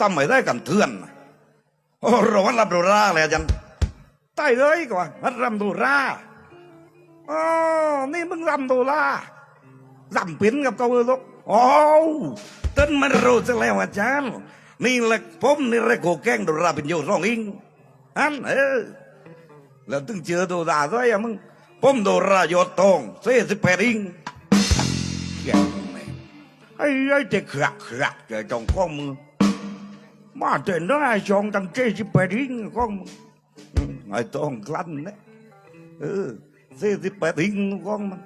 ทำไม่ได้กันเถื่อนโอ้ร้อนรับดูราเลยอาจารย์ใต้เลยกว่ารัดรำดูราอ๋อนี่มึงรำดูรารำปิ้นกับเขาเออลูกโอ้ต้นมันรู้จะแล้วอาจารย์นี่แหละผมนี่แหละโกแกงดูราเป็นโยร้องอิงอันเออแล้วถึงเจอดูราด้วยอะมึงผมดูรายอดทองเสียสิบแปดอิงแก่ไอ้ไอ้เจ๊ขรักขรักเจอจองข้อมือ มาเจอได้จองตั้งเจ็ดสิบแปดอิงข้องมึงอืมไอ้ต้องกลั้นเนะเออเสียสิบแปดอิงข้องมัน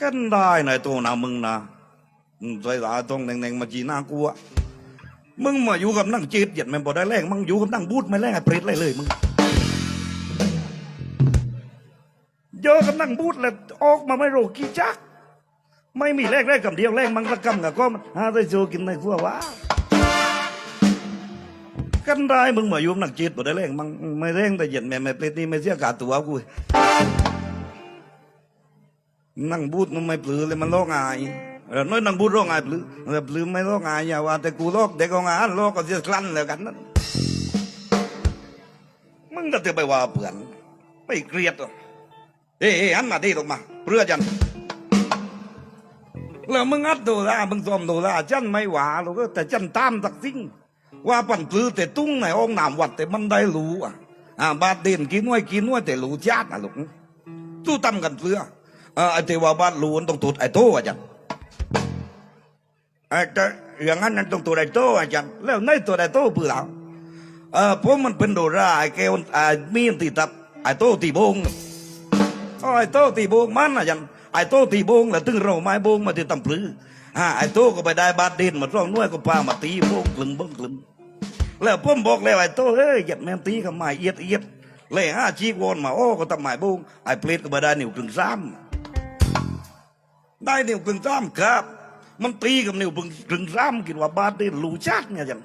กันได้นายตัวนามึงนะอืมใจตาต้องแดงๆมาจีน่ากลัวมึงมาอยู่กับนั่งจีดเหยียดแม่นบ่ได้แรงมึงอยู่กับนั่งบูดไม่แรงไอ้เปรตเลยเลยมึงเยอะกับนั่งบูดแล้วออกมาไม่รู้กี่จัก ไม่มีแรงแรกกับเดียวแรงมังละกำกับก็มันหาได้โจกินในครัวว่ากันได้มึงมายู่กับนั่งจีดบ่ได้แรงมึงไม่แรงแต่เหยียดแม่ไม่เปรตนี่ไม่เสียกาตัวกูนั่งบูดมันไม่ปลือเลยมันโลกอายเออน้อยนั่งบูดโลกอายปลือเออปลือไม่โลกอายอย่าว่า แต่กูโลกเด็กของอานโลกก็เสียคลั่นแล้วกันนั่นมึงก็จะไปว่าเปื่อนไม่เกลียดหรอเอ้ยอันมาที่ตรงมาเพื่อจัน แล้วมึงอัดดูละมึงซ้อมดูละจันไม่หวาหรอกแต่จันตามสักสิ่งว่าปั่นปลือแต่ตุ้งในองค์น้ำวัดแต่มันได้รู้อะอ่าบาดเด่นกินน้อยกินน้อยแต่รู้ชาตินะลูกตู้ตำกันเพื่อเออไอ้ที่ว่าบ้านรู้ต้องตูดไอโตอาจารย์ไอ้แต่อย่างนั้นนั่นต้องตูดไอโตอาจารย์แล้วในตัวไอโตเปล่าเออผมมันเป็นโดราไอแกวไอมีนตีตับไอโตตีบงไอโตตีบงมันอาจารย์ ไอ้โตตีบงแล้วตึงเราไม้บงมาที่ตำปลืออ่าไอ้โตก็ไปได้บาดเด่นมาร้องน้อยก็พามาตีบงกลึงบงกลึงแล้วผมบอกแล้วไอ้โตเอ้ยหยัดแม่ตีกับไม้เอียดเอียดเลยห้าชีกวอนมาโอ้ก็ทำไม้บงไอ้เปรตก็มาได้นิ้วกึ่งซ้ำได้นิ้วกึ่งซ้ำครับ มันตีกับนิ้วกึ่งซ้ำกินว่าบาดได้รู้ชัดไงจัน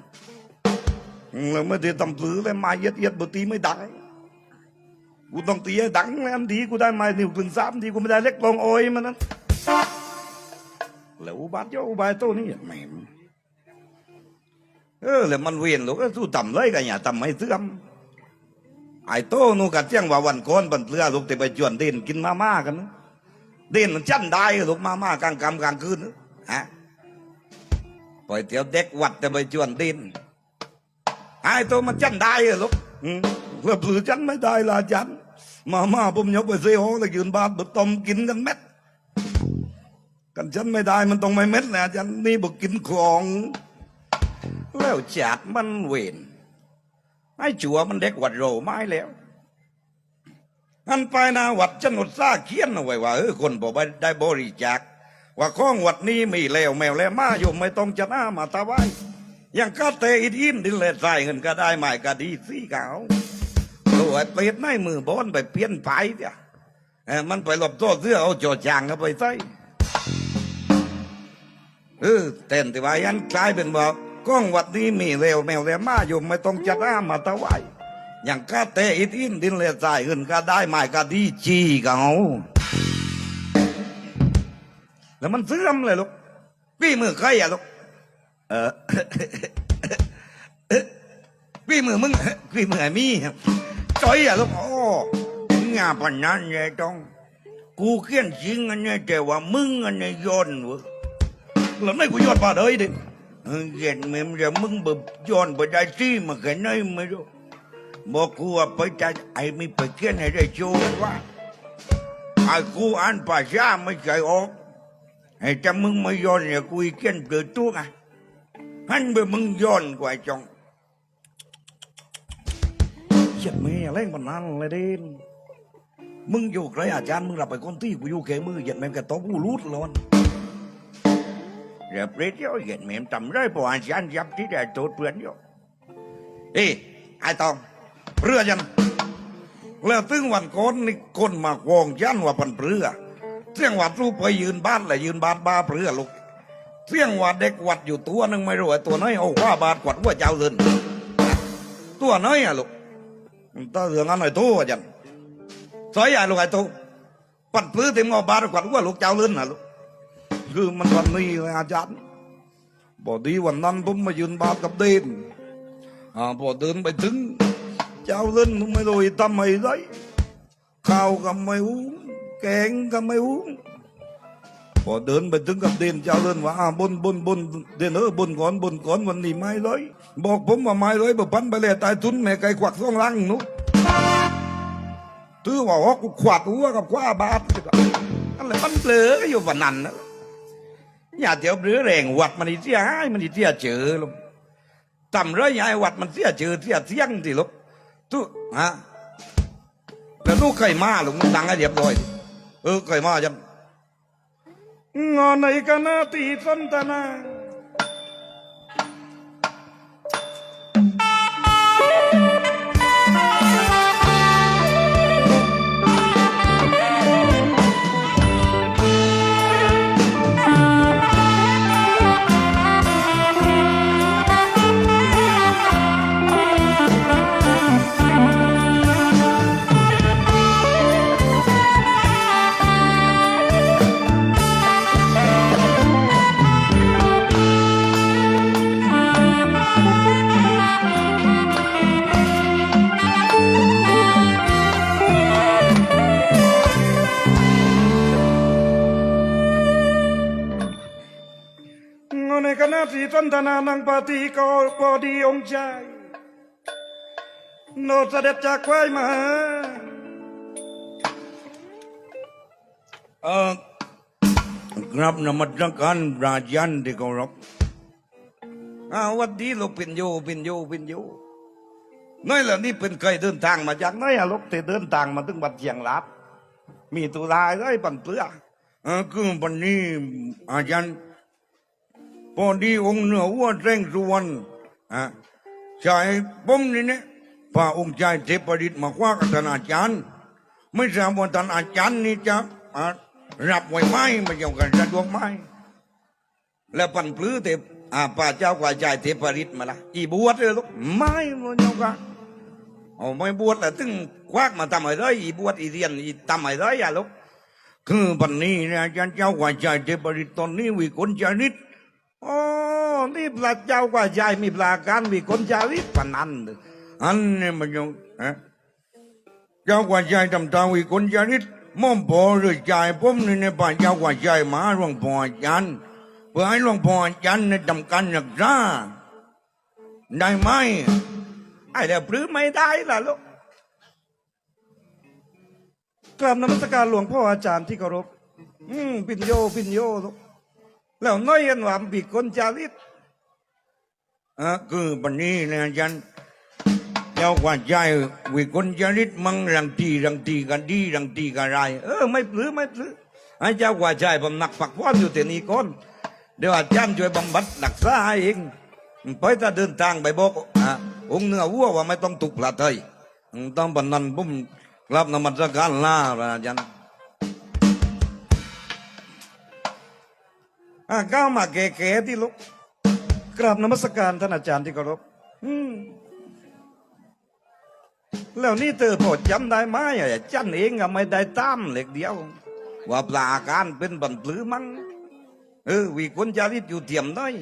แล้วไม่ได้ทำซื้อเลยไม้เอียดเอียดบ่ตีไม่ได้ กูต้องตีให้ดังแล้วดีกูได้ไม้นิ้วกึ่งซ้ำดีกูไม่ได้เล็กลงโอยมันนั้นแล้วอุบาทเจ้าอุบายโตนี่แหม่เออแล้วมันเวียนลูกก็สู้ต่ำเลยกันอย่าต่ำไม่เสื่อมไอ้โตนูกัดเจียงว่าวันก่อนบันเลือลูกแต่ไปจวนเด่นกินมาม่ากันนะเด่นมันจันได้ลูกมาม่ากลางกำกลางคืนนะฮะปล่อยเตี๋ยวเด็กวัดแต่ไปจวนเด่นไอ้โตมันจันได้ลูกเพื่อผือจันไม่ได้ละจัน มาม่าผมยกไปเสียห้องแล้วยืนบาดบุต้มกินกันเม็ด กันจันไม่ได้มันต้องไม่เม็ดแหละจันนี่บอกกินของแล้วจัดมันเวนไอ้จัวมันเด็กวัดโรไม้แล้วอันไปนาวัดจันหดซาเขียนเอาไว้ว่าเออคนบอกได้บริจาคว่าข้องวัดนี้มีแล้วแมวแล้วมาโยมไม่ต้องจะหน้ามาตาไว้ยังก็เตอิดอินดินเลยใส่เงินก็ได้ไม่ก็ดีสีขาว ไอ้เป็ดในมือบอนไปเปลี่ยนไปเดียมันไปหลบโทษเสื้อเอาจอจางเข้าไปใส่เออเต้นที่ว่ายันกลายเป็นว่ากล้องวัดนี้มีเร็วแมวแล้วมาอยู่ไม่ต้องจัดอ้ามาตะไวอย่างกาเตะอิดอินดินเลยใส่เงินก็ได้ไม่ก็ดีจีกเขาแล้วมันเสื่อมเลยลูกพี่มือใครอะลูกเออพี่มือมึงพี่มือมี่จอย จอยอะลูกโอ้งานปัญญาเนี่ยต้องกูเขียนจริงอันเนี่ยแต่ว่ามึงอันเนี่ยย้อนวะแล้วไม่กูย้อนป่าเลยดิเห็นมึงจะมึงแบบย้อนไปได้ที่มาเห็นไหมไม่รู้บอกกูว่าไปจัดไอ้มีไปเขียนให้ได้ชัวร์ว่าไอ้กูอ่านภาษาไม่ใช่ออกไอ้จะมึงไม่ย้อนเนี่ยกูเขียนเกิดตัวไงฮั่นไปมึงย้อนกว่าจัง kiến từ tuông à hắn bởi mừng giòn của ai chồng giật mẹ lên bàn ăn lại đi มึงอยู่ไรอาจารย์มึงหลับไปคนที่กูอยู่แค่มือเหยัดแม่งกระต๊อบกูรูดแล้ว rồi biết vô hiện miệng tầm rơi bộ anh anh dập tí để tốt bướn vô ê ai tông rửa chân แล้วตึ้งวันก่อนนี่คนมากวงยันว่าปันเปลือเสียงวัดรูปไปยืนบ้านแหละยืนบ้านบ้าเปลือลูกเสียงวัดเด็กวัดอยู่ตัวหนึงไม่รู้ไอ้ตัวน้อยเอาว่าบาดกวัดว่าเจ้าเลินตัวน้อยอะลูก ตาเรื่องอันไหนตัวจันสอยอะลูกไอ้ตัวปันเปลือเต็มงอบาดกวัดว่าลูกเจ้าเลินนะ พอเดินไปถึงเจ้าเล่นไม่รู้ทำไมได้ข้าวก็ไม่หุงแกงก็ไม่หุงพอเดินไปถึงกับเดนเจ้าเล่นว่าอาบนบนบนเดนเออบนก่อนบนก่อนวันนี้ไม่เลยบอกผมว่าไม่เลยบ่พันไปเลยตายทุนแม่ไก่ควักซ่องลังนุถือว่าฮอกกูขวาดหัวกับคว้าบาทอะไรมันเปลืออยู่วันนั้นนะอย่าเดี๋ยวเรือแรงวัดมันอีเสียหายมันอีเสียเจอลงทำเรื่อยายวัดมันเสียเจอเสียเสียงสิลูกทุฮะแล้วลูกเคยมาหรือมึงดังให้เรียบร้อยเออเคยมาจัง งอในกัน นธนานังปฏิก็พอดีองค์ชายโนดเสด็จจากควายมาเออครับนมัสการราชันที่เคารพอ้าววันดีลูกเป็นโยเป็นโยเป็นโยน้อยเหล่านี้เป็นเคยเดินทางมาจากไหนอะลูกแต่เดินทางมาถึงวัดเชียงรับ มีตุลาได้ปันเปลือเออคือวันนี้อาจารย์ พอดีองค์เหนือวัวเร่งสุวรรณอะชายผมนี่เนี่ยพาองค์ชายเทพฤทธิ์มาคว้ากับท่านอาจารย์ ไม่ทราบว่าท่านอาจารย์นี่จะอะรับไว้ไหมม่เกี่ยวกันสะดวกไหมแล้วปันปลื้อเทพอาป้าเจ้ากว่าชายเทพฤทธิ์มาละอีบวชเลยลูกไม่ม่เกี่ยวกันเอาไม่บวชแล้วถึงควักมาทำอะไรอีบวชอีเรียนอีทำอะไรอะลูกคือปันนี้เนี่ยอาจารย์เจ้ากว่าชายเทพฤทธิ์ตอนนี้วิกลจริต โอ้นี่พระเจ้ากว่าใหญ่มีปลาการมีคนจาริตปนันอันนี้มันยังฮะเจ้ากว่าใหญ่ทำตาวิคนจาริตม่อมพอหรือใจผมนี่ในป่าเจ้ากว่าใหญ่มาหลวงพ่ออาจารย์เพื่อให้หลวงพ่ออาจารย์ในทำการรักษาได้ไหมไอ้เดี๋ยวปลื้มไม่ได้ล่ะลูกกราบนมัสการหลวงพ่ออาจารย์ที่เคารพอืมปิญโยปิญโยลูก แล้วน้อยกันว่าปีคนจาริตอะคือปันนี้นี่ยอาจารย์เจ้ากว่าใจวิกลจริตมังรังตีรังตีกันดีรังตีกันไรเออไม่ปลื้ไม่ปลื้ให้เจ้ากว่าใจผมหนักฝักฟ้อนอยู่แต่นี้ก่อนเดี๋ยวอาจารย์ช่วยบำบัดรักษาให้เองไปถ้าเดินทางไปบอกอะองค์เนื้อวัวว่าไม่ต้องตุกพระเทยต้องบันนันผมรับนมัสการลาพระอาจารย์ ก้าวมาแก่ๆที่ลูกกราบนมัสการท่านอาจารย์ที่เคารพแล้วนี่เธอพอจำได้ไหมอะจันเองก็ไม่ได้ตามเล็กเดียว ว่าปลาการเป็นบันปลือมั้งเออวีคนจาริตอยู่เทียมน้อย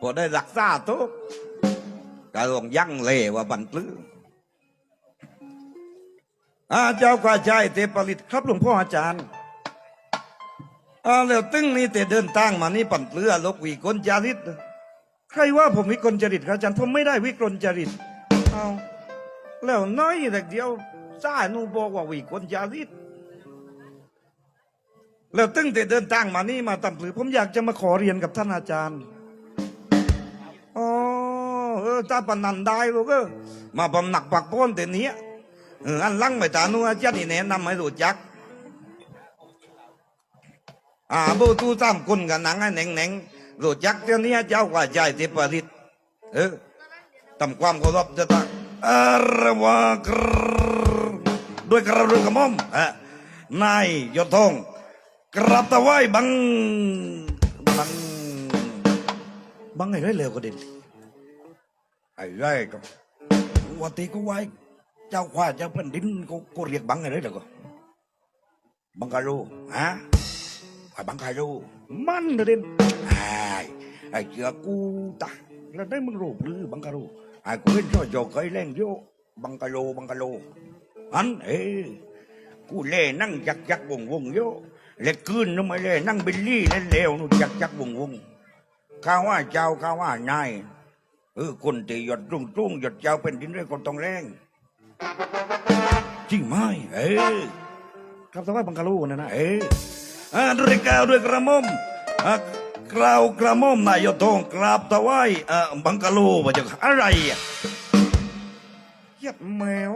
พอได้รักษาโตกก็ลงยั่งเล่ว่าบันปลืออาเจ้ากว่าใจเทพลิตครับหลวงพ่ออาจารย์ อ่าแล้วตึ้งนี่แต่เดินทางมานี่ปั่นเปลือลกวีคนจริต ใครว่าผมวิกลจริตครับอาจารย์ผมไม่ได้วิกลจริตเอาแล้วน้อยเล็กเดียวซ่าหนูบอกว่าวีคนจริตแล้วตึ้งแต่เดินทางมานี่มาตำปลือผมอยากจะมาขอเรียนกับท่านอาจารย์อ๋อเออถ้าปนนันได้ลูกเออมาบำหนักปักพ้นแต่เนี้ยเอออันลังไม่ตานัวจันนี่แนะนำให้รู้จัก อ่าบูตูตามคนกันหนังให้แหน่งแหน่งๆรู้จักเดี๋ยวนี้เจ้ากว่าใจเทพฤทธิ์เออทำความเคารพจะตั้งอารวากรด้วยกระเรือกระม่อมเออนายยศทองกราบตะไว้บังบังบังไงได้เร็วก็เด่นไอ้ไรก็วันที่ก็ไว้เจ้าขว้าเจ้าแผ่นดินก็เรียกบังอะไรเหรอก็บังการูฮะ ไอ้บังการูมันเด่นไอ้ไอ้เจ้ากูตาแล้วได้มึงรูปหรือบังกะรูไอ้กูเห็นช่อโจกเคยเล่นโยบังกะโลบังกะโลอันเอ้กูเล่นั่งจักจักวงวงโยเล็กคืนนึกไม่เล่นั่งบิลลี่เล่นเลวนู่นจักจักวงวงข้าว่าเจ้าข้าว่านายเออคนที่หยดรุ่งรุ่งหยดเจ้าเป็นดินเรื่องคนต้องแรงจริงไหมเออครับแต่ว่าบังกะรูนะนะเอ้ยอ่า ด้วยกล่าวด้วยกระหม่อมอ่ากล่าวกระหม่อมนายกทองกราบถวายอ่าบังกะโลว่าจะอะไรเหยียบแมว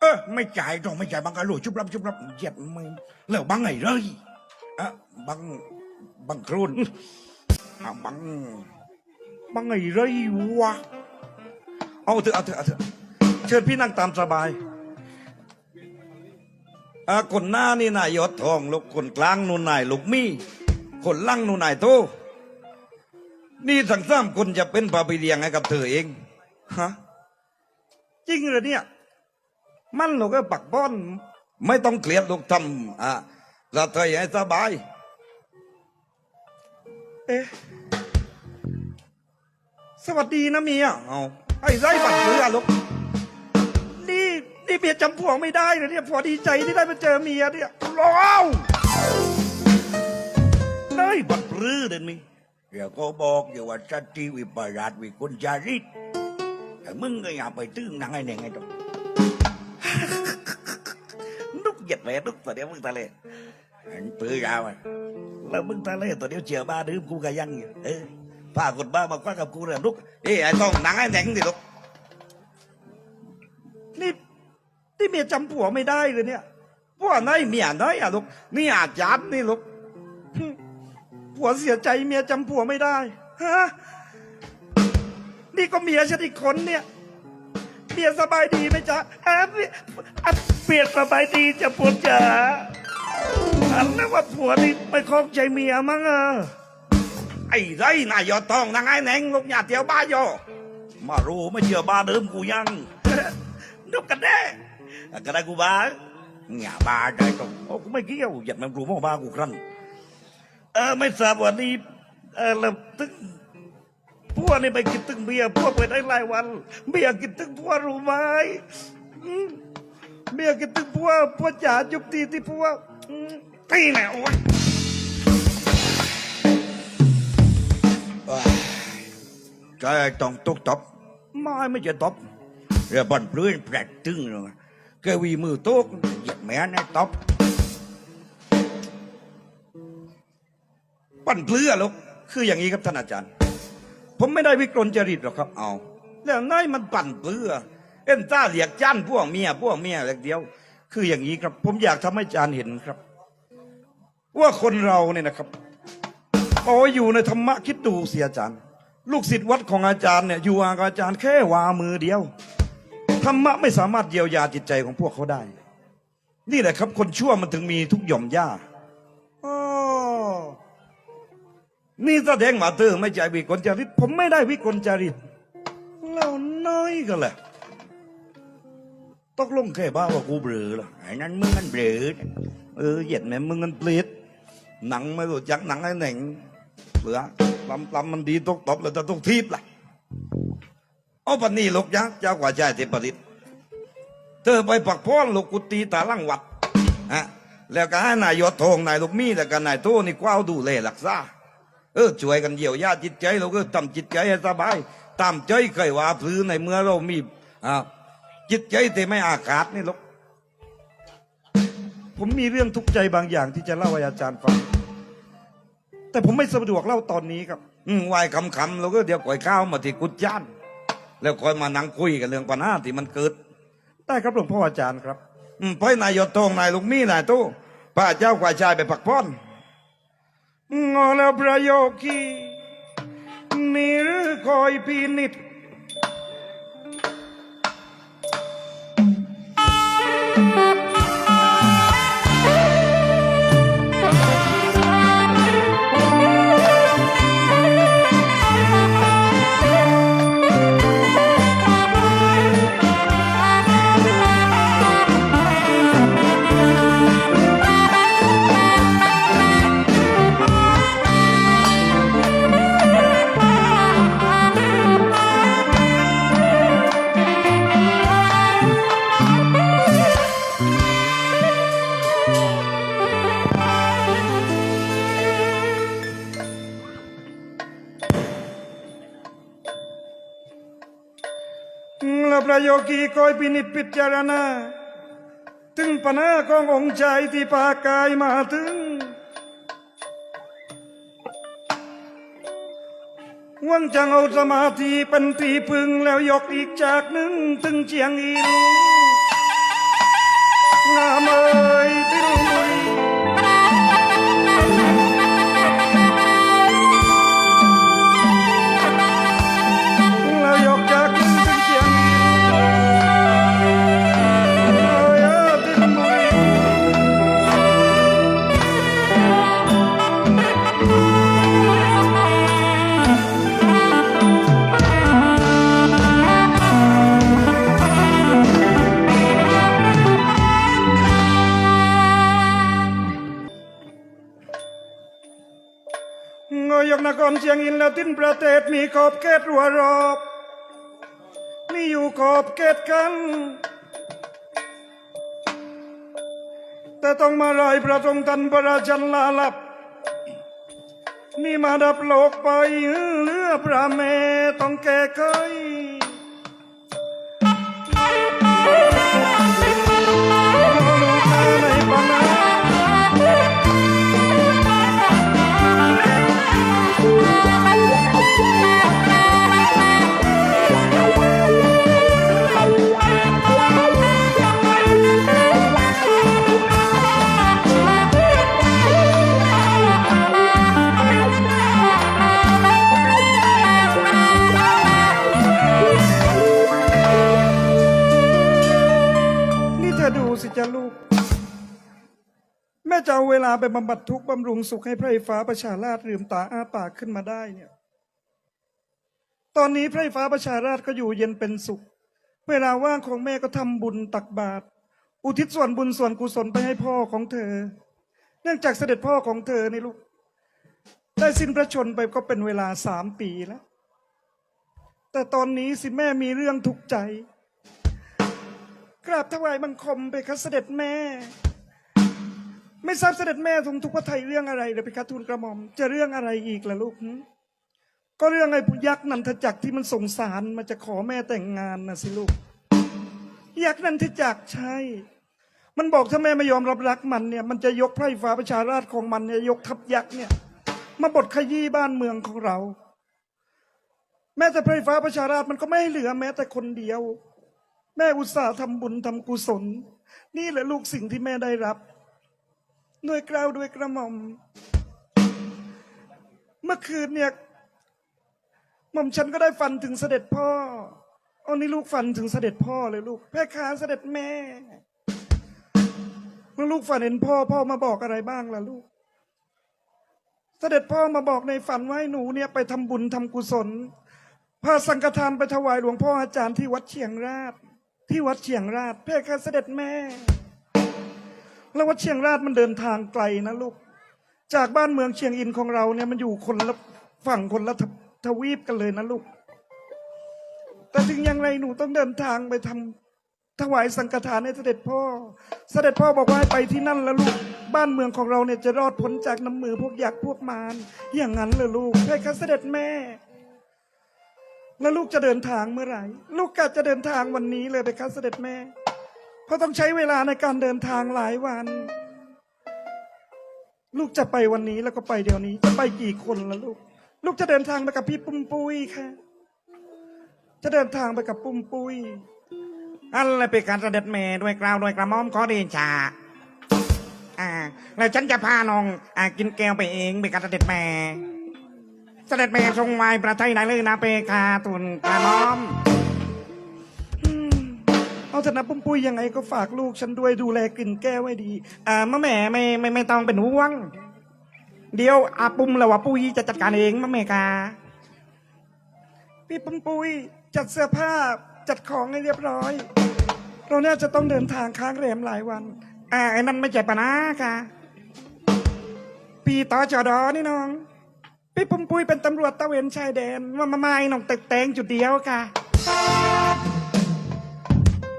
เออไม่จ่ายต้องไม่จ่ายบังกะโลชุบรับชุบรับเหยียดไม่แล้วบังไงเลยอะบังบังครุนอะบังบังไงไรวะเอาเถอะเอาเถอะเอาเถอะเชิญพี่นั่งตามสบาย คนหน้านี่นายกทองลูกคนกลางนู่นนายลูกมี่คนล่างนู่นนายโตนี่ทั้งสามคนจะเป็นพาไปเลี้ยงให้กับเธอเองฮะจริงเหรอเนี่ย มันเราก็ปักป้อน ไม่ต้องเครียดลูกทำอะเราเธอให้สบาย เอ๊ะสวัสดีนะเมียเอาไอ้ไรบัตรเรือลูก เมียจำผัวไม่ได้เลยเนี่ยผัวดีใจที่ได้มาเจอเมียเนี่ยร้าวได้บัตรเรือเด่นมีเดี๋ยวก็บอกอยู่ว่าสติวิปลาสวิกุลจาริตแต่มึงก็อย่าไปตื้มหนังไอ้เนี่ยไงตรงนุกเหยียดแหวนนุกตัวเดียวมึงทะเลเห็นปืนยาวอะแล้วมึงทะเล่ตัวเดียวเจียวบ้าดื่มกูก็ยังอยู่เออป้ากดบ้ามาคว้ากับกูเรื่องนุกเอ้ยไอ้ต้องหนังไอ้แหน่งดิลูกนี่ นี่เมียจำผัวไม่ได้เลยเนี่ยผัวไหนเมียไหนอะลูกนี่อาจารย์นี่ลูกผัวเสียใจเมียจำผัวไม่ได้ฮะนี่ก็เมียฉันอีกคนเนี่ยเมียสบายดีไหมจ๊ะอะเมียอะเมียสบายดีจะปวดจ๋าอันนั้นว่าผัวนี่ไม่คล้องใจเมียมั้งเออไอ้ไรนายยอดทองนังไอ้แหน่งลูกอย่าเที่ยวบ้าโยมารู้ไม่เชื่อบ้าเดิมกูยังนกกันแน่ ก็ได้กูบ้าอย่าบ้าใจตรงโอ้กูไม่เกี่ยวหยัดมันกูมองบ้ากูครั้นเออไม่ทราบวันนี้เออแล้วตึงพวกนี่ไปกินตึงเบียร์พวกไปได้หลายวัน เบียร์กินตึงพวกรู้ไหมอืมเบียร์กินตึงพวกพวกจ๋าจุบตีที่พวกตีแน่โอ้ยใจต้องตุกตบไม่ไม่จะตบเรือบันเปลื้อนแปลกตึงเลย กวีมือโต๊กเหยียดแม่ในตบปั่นเปลื้อลูกคืออย่างนี้ครับท่านอาจารย์ ผมไม่ได้วิกลจริตหรอกครับ เอาแล้วนายมันปั่นเปลือเอ็นต้าเหลียกจ้านพวกเมียพวกเมียเล็กเดียว คืออย่างนี้ครับ ผมอยากทำให้อาจารย์เห็นครับ ว่าคนเราเนี่ยนะครับโอ้อยู่ในธรรมะคิดดูเสียอาจารย์ ลูกศิษย์วัดของอาจารย์เนี่ยอยู่กับอาจารย์แค่วามือเดียว ธรรมะไม่สามารถเยียวยาจิตใจของพวกเขาได้ นี่แหละครับ คนชั่วมันถึงมีทุกหย่อมย่าอ้อนี่แสดงว่าเธอไม่ใจวิกลจริต ผมไม่ได้วิกลจริตเราน้อยกันแหละตกลงแค่บ้าว่ากูเบลอหรอไอ้นั้นมึงมันเบลอเออเหยียดแม่มึงกันเปลีดหนังไม่รู้จักหนังไอ้หน่งเหลือลำลำมันดีตกตบแล้วจะตกทีบล่ะ เอาปนีลูกยักษ์เจ้ากว่าใจเทปริตเธอไปปักพ้อนลูกกุฏิตาลังวัดฮะแล้วก็ให้นายยศทองนายลูกมีแล้วก็นายโตนี่กว้าวดูแลรักษาเออช่วยกันเยียวยาจิตใจเราก็ทำจิตใจให้สบายตามใจเคยว่าพลือในเมื่อเรามีอ่าจิตใจที่ไม่อาฆาตนี่ลูกผมมีเรื่องทุกข์ใจบางอย่างที่จะเล่าให้อาจารย์ฟัง แต่ผมไม่สะดวกเล่าตอนนี้ครับ อืมวคำคำๆเราก็เดี๋ยวก่อยข้าวมาที่กุญจาน แล้วคอยมานั่งคุยกันเรื่องปัญหาที่มันเกิด ได้ครับหลวงพ่ออาจารย์ครับอืมเพราะนายยศทองนายลูกมีนายตู้พระเจ้าควายชายไปพักผ่อนงอแล้วประโยคีนี่หรือคอยพินิจ ประโยคีคอยพินิจพิจารณา ถึงปัญหาขององค์ใจที่ปากายมาถึงวังจังเอาสมาธิเป็นที่พึ่งแล้วยกอีกจากหนึ่งถึงเจียงอินงามเอ่ยติลุ อยกนเชียงอินและทิ้นประเทศมีขอบเขตรัวรอบ มีอยู่ขอบเขตกัน แต่ต้องมาลอยพระทรงทันพระราชันลาลับ นี่มาดับโลกไปเลือพระเมต้องแก้ไขในปัญหา ไปบำบัดทุกข์บำรุงสุขให้พระไฟฟ้าประชาราชลืมตาอ้าปากขึ้นมาได้เนี่ย ตอนนี้พระไฟฟ้าประชาราชก็อยู่เย็นเป็นสุข เวลาว่างของแม่ก็ทำบุญตักบาตรอุทิศส่วนบุญส่วนกุศลไปให้พ่อของเธอ เนื่องจากเสด็จพ่อของเธอนี่ลูก ได้สิ้นพระชนม์ไปก็เป็นเวลาสามปีแล้ว แต่ตอนนี้สิแม่มีเรื่องทุกข์ใจ กราบถวายบังคมไปคัเสด็จแม่ ไม่ทราบเสด็จแม่ทรงทุกข์พระไทยเรื่องอะไรเลยวไปคัทูลกระหม่อม จะเรื่องอะไรอีกล่ะลูกหึก็เรื่องไอ้ยักษ์นันทจักรที่มันสงสารมาจะขอแม่แต่งงานนะสิลูก ยักษ์นันทจักรใช่ มันบอกถ้าแม่ไม่ยอมรับรักมันเนี่ย มันจะยกไพร่ฟ้าประชาราชของมันเนี่ยยกทัพยักษ์เนี่ย มาบดขยี้บ้านเมืองของเรา แม้แต่ไพร่ฟ้าประชาราชมันก็ไม่ให้เหลือแม้แต่คนเดียว แม่อุตส่าห์ทำบุญทำกุศล นี่แหละลูกสิ่งที่แม่ได้รับ ด้วยเกล้าวด้วยกระหม่อม เมื่อคืนเนี่ยหม่อมฉันก็ได้ฝันถึงเสด็จพ่ออานี่ลูกฝันถึงเสด็จพ่อเลยลูกแพ่ค้าเสด็จแม่เมื่อลูกฝันเห็นพ่อพ่อมาบอกอะไรบ้างล่ะลูก เสด็จพ่อมาบอกในฝันว่าหนูเนี่ยไปทำบุญทำกุศลพาสังฆทานไปถวายหลวงพ่ออาจารย์ที่วัดเชียงราช ที่วัดเชียงราช เพื่อกาเสด็จแม่ แล้ววัดเชียงราชมันเดินทางไกลนะลูก จากบ้านเมืองเชียงอินของเราเนี่ยมันอยู่คนละฝั่งคนละทวทวีปกันเลยนะลูก แต่ถึงอย่างไรหนูต้องเดินทางไปทำถวายสังฆทานให้เสด็จพ่อ เสด็จพ่อบอกว่าให้ไปที่นั่นแล้วลูก บ้านเมืองของเราเนี่ยจะรอดพ้นจากน้ำมือพวกยักษ์พวกมารอย่างนั้นเลยลูกเพื่อการเสด็จแม่ แล้วลูกจะเดินทางเมื่อไหร่ ลูกกะจะเดินทางวันนี้เลยไปครับเสด็จแม่ เพราต้องใช้เวลาในการเดินทางหลายวัน ลูกจะไปวันนี้แล้วก็ไปเดี๋ยวนี้ จะไปกี่คนละลูก ลูกจะเดินทางไปกับพี่ปุ้มปุ้ยค่ะจะเดินทางไปกับปุ้มปุ้ยอันเลยเป็นการเสด็จแม่ด้วยกล่าวด้วยกระหม่อมขอเดชาอ่า แล้วฉันจะพาน้อง อ่ากินแก้วไปเองเป็นการเสด็จแม่ เสด็จแม่ทรงไว้ประเทศไหนเลยนะเปคาตุนกระหม่อม เอาเถอะนะปุ้มปุ้ยยังไงก็ฝากลูกฉันด้วยดูแลกลิ่นแก้วไว้ดี อ่ามะแม่ไม่ไม่ไม่ต้องเป็นห่วง เดี๋ยวอาปุ้มแล้วว่าปุ้ยจะจัดการเองมะแม่กา พี่ปุ้มปุ้ยจัดเสื้อผ้าจัดของให้เรียบร้อย เราน่าจะต้องเดินทางค้างแรมหลายวัน อ่าไอ้นั่นไม่ใช่ปัญหาค่ะ ปีต่อจอดอนี่น้อง พี่ปุ้มปุ้ยเป็นตำรวจตะเวนชายแดนว่ามาไม่น้องเตึกแตงจุดเดียวค่ะ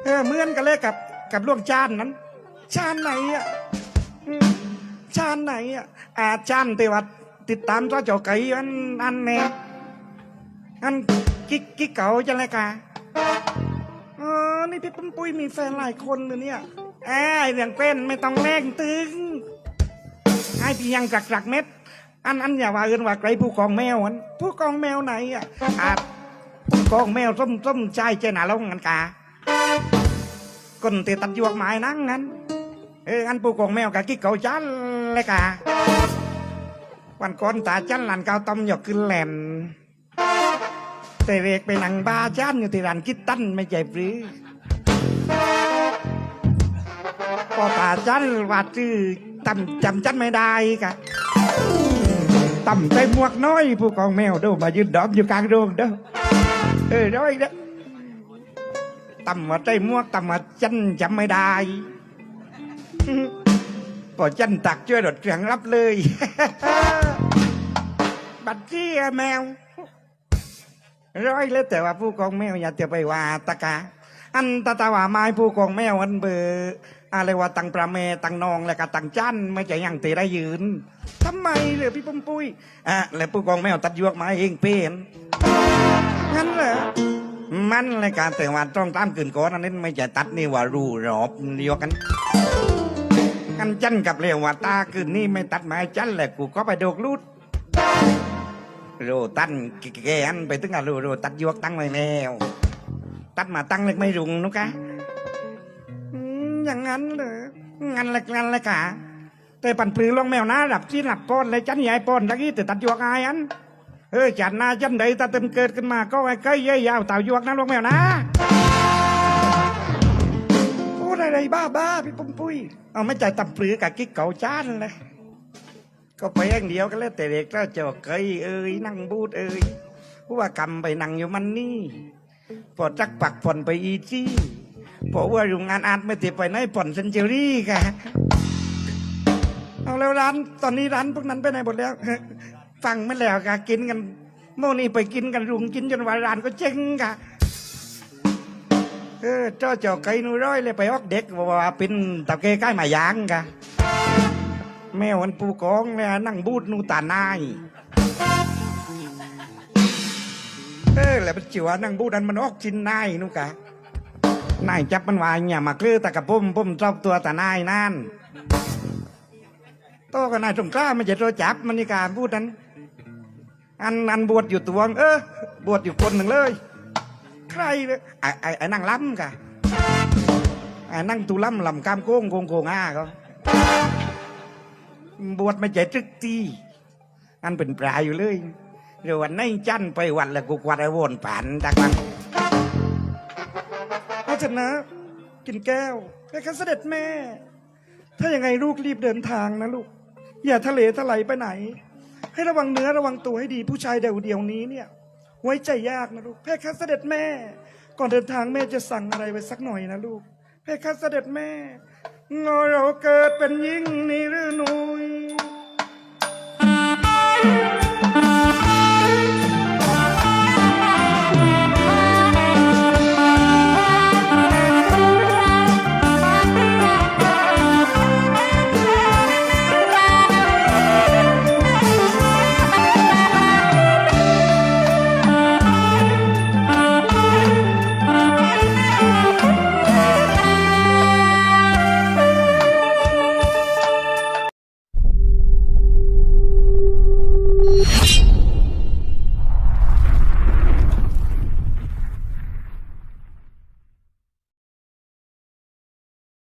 เออเหมือนกันเลยกับกับล่วงจานนั้นชาญไหนอะอืมชาญไหนอะอาจารย์ที่ว่าติดตามตัวเจ้าไก่อันอันเนี่ยอันกิ๊กกิ๊กเก่าจะเลยกะอ๋อนี่พี่ปุ้มปุ้ยมีแฟนหลายคนเลยเนี่ยไอ้เรื่องเป็นไม่ต้องแรงตึงไอ้พี่ยังกรักกักเม็ด อันอันอย่าว่าเอินว่าไกลผู้กองแมวอันผู้กองแมวไหนอะอาผู้กองแมวส้มส้มใจเจหนาล้งกันกา คนเตตัดยวกไม้นั่งงั้นเอออันผู้กองแมวกะกิ๊กเกาจันเลยกะวันก่อนตาจันหลานเกาต้มหยกขึ้นแหลมแต่เรกไปนั่งบาจันอยู่ที่ร้านกิตตันไม่ใจปรือพอตาจันว่าชื่อตำจำจันไม่ได้กะตำใจหมวกน้อย ผู้กองแมวเด้อมายืนดอมอยู่กลางโรงเด้อเออร้อยเด้อ ตำมาใจหมวกตำมาจันจำไม่ได้พอจันตักช่วยรถเครื่องรับเลย บัตรเจี้ยแมว ร้อยแล้วแต่ว่าผู้กองแมวอย่าเตียไปว่าตะกาอันตาตาว่าไม้ผู้กองแมวอันเบอร์อะไรว่าตังประเมตังนองแล้วก็ตังจันไม่ใช่ยังเตได้ยืนทำไมเลยพี่ปุ้มปุ้ยอะแล้วผู้กองแมวตัดยวกไม้เองเป็นงั้นเหรอ มันรายการแต่ว่าต้องตามกืนก่อนอันนี้ไม่ใช่ตัดนี่ว่ารูรอบเดียวกันอันจันกับเรียวว่าตาคืนนี้ไม่ตัดไม้จันแหละกูก็ไปโดกลูดโรตันแกอันไปถึงอะโรโรตัดยวกตั้งไว้แล้วตัดมาตั้งเล็กไม่รุงนุกะอย่างนั้นเหรองั้นแหละงั้นแหละกะแต่ปั่นปลือลงแมวนะหลับที่หลับป้อนเลยจันใหญ่ป้อนตะกี้แต่ตัดยวกอายอัน เออจันนาจันใดตาเต็มเกิดขึ้นมาก็ไว้ใกล้เย่ยยาวเต่ายวกนะลงแมวนะพูดอะไรบ้าบ้าๆพี่ปุ้มปุ้ยเอาไม่ใจายตำปลือกับกิ๊กเก่าจ้านเลยก็ไปอย่างเดียวกันแล้วแต่เด็กก็จาเกยเอ้ยนั่งบูดเอ้ยผู้ว่ากำไปนั่งอยู่มันนี่พอจักปักผ่อนไปอีจี้พอว่าโรงงานอาร์ตไม่ติดไปไหนผ่อนเซนเจอรี่กะเอาแล้วร้านตอนนี้ร้านพวกนั้นไปไหนหมดแล้ว ฟังไม่แล้วกะกินกันโม่นี่ไปกินกันรุงกินจนวารานก็เจ๊งกะเออเจ้าเจ้าไก่นูร้อยเลยไปออกเด็กว่าเป็นตะเกใกล้หมายางกะแม่วันปูกองเนี่ยนั่งบูดนูตานายเออแล้วมันจิวนั่งบูดนั้นมันออกจินนายนูกะนายจับมันว่าเนี่ยมาเกลือตะกะปุ่มปุ่มชอบตัวตานายนั่นโตกันนายสงกล้าไม่ใช่ตัวจับมันนี่การพูดนั้น อันอันบวชอยู่ตัวงเออบวชอยู่คนหนึ่งเลย ใครไอ้ไอ้ไอ้นั่งล้ำกะไอ้นั่งตูล้ำลำกามโก้งโกงโกงอ้าก็บวชไม่ใจจึกตีอันเป็นปลายอยู่เลยเดี๋ยววันนี้จันไปวันแล้วกูกวาดไอ้วนป่านจากมันเพราะฉะนั้นกินแก้วแค่เสด็จแม่ ถ้ายังไงลูกรีบเดินทางนะลูก อย่าทะเลทลายไปไหน ให้ระวังเนื้อระวังตัวให้ดีผู้ชายเดียวเดียวนี้เนี่ย ไว้ใจยากนะลูกเพคะเสด็จแม่ ก่อนเดินทางแม่จะสั่งอะไรไว้สักหน่อยนะลูกเพคะเสด็จแม่งอเราเกิดเป็นยิ่งนี่หรือหนุย